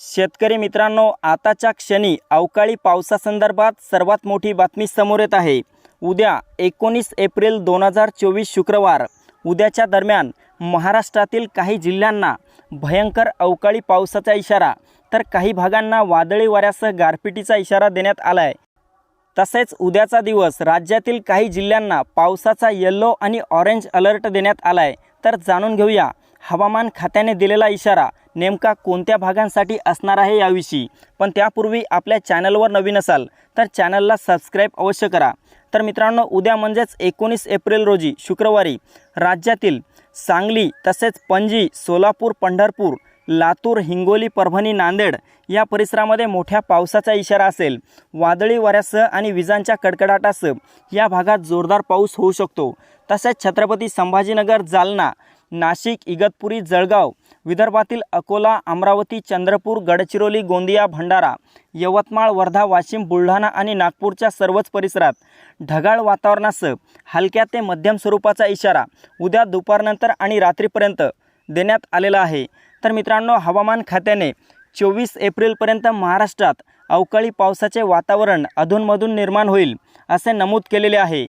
शेतकरी मित्रांनो आताच्या क्षणी अवकाळी पावसासंदर्भात सर्वात मोठी बातमी समोर येत आहे. उद्या एकोणीस एप्रिल दोन हजार चोवीस शुक्रवार. उद्याच्या दरम्यान महाराष्ट्रातील काही जिल्ह्यांना भयंकर अवकाळी पावसाचा इशारा तर काही भागांना वादळी वाऱ्यासह गारपिटीचा इशारा देण्यात आला आहे तसेच उद्याचा दिवस राज्यातील काही जिल्ह्यांना पावसाचा येल्लो आणि ऑरेंज अलर्ट देण्यात आला आहे तर जाणून घेऊया हवामान खात्याने दिलेला इशारा नेमका कोणत्या भागांसाठी असणार आहे याविषयी. पण त्यापूर्वी आपल्या चॅनलवर नवीन असाल तर चॅनलला सबस्क्राईब अवश्य करा. तर मित्रांनो उद्या म्हणजेच एकोणीस एप्रिल रोजी शुक्रवारी राज्यातील सांगली तसेच पणजी सोलापूर पंढरपूर लातूर हिंगोली परभणी नांदेड या परिसरामध्ये मोठ्या पावसाचा इशारा असेल. वादळी वाऱ्यासह आणि विजांच्या कडकडाटासह या भागात जोरदार पाऊस होऊ शकतो. तसेच छत्रपती संभाजीनगर जालना नाशिक इगतपुरी जळगाव विदर्भातील अकोला अमरावती चंद्रपूर गडचिरोली गोंदिया भंडारा यवतमाळ वर्धा वाशिम बुलढाणा आणि नागपूरच्या सर्वच परिसरात ढगाळ वातावरणासह हलक्या ते मध्यम स्वरूपाचा इशारा उद्या दुपारनंतर आणि रात्रीपर्यंत देण्यात आलेला आहे. तर मित्रांनो हवामान खात्याने चोवीस एप्रिलपर्यंत महाराष्ट्रात अवकाळी पावसाचे वातावरण अधूनमधून निर्माण होईल असे नमूद केलेले आहे.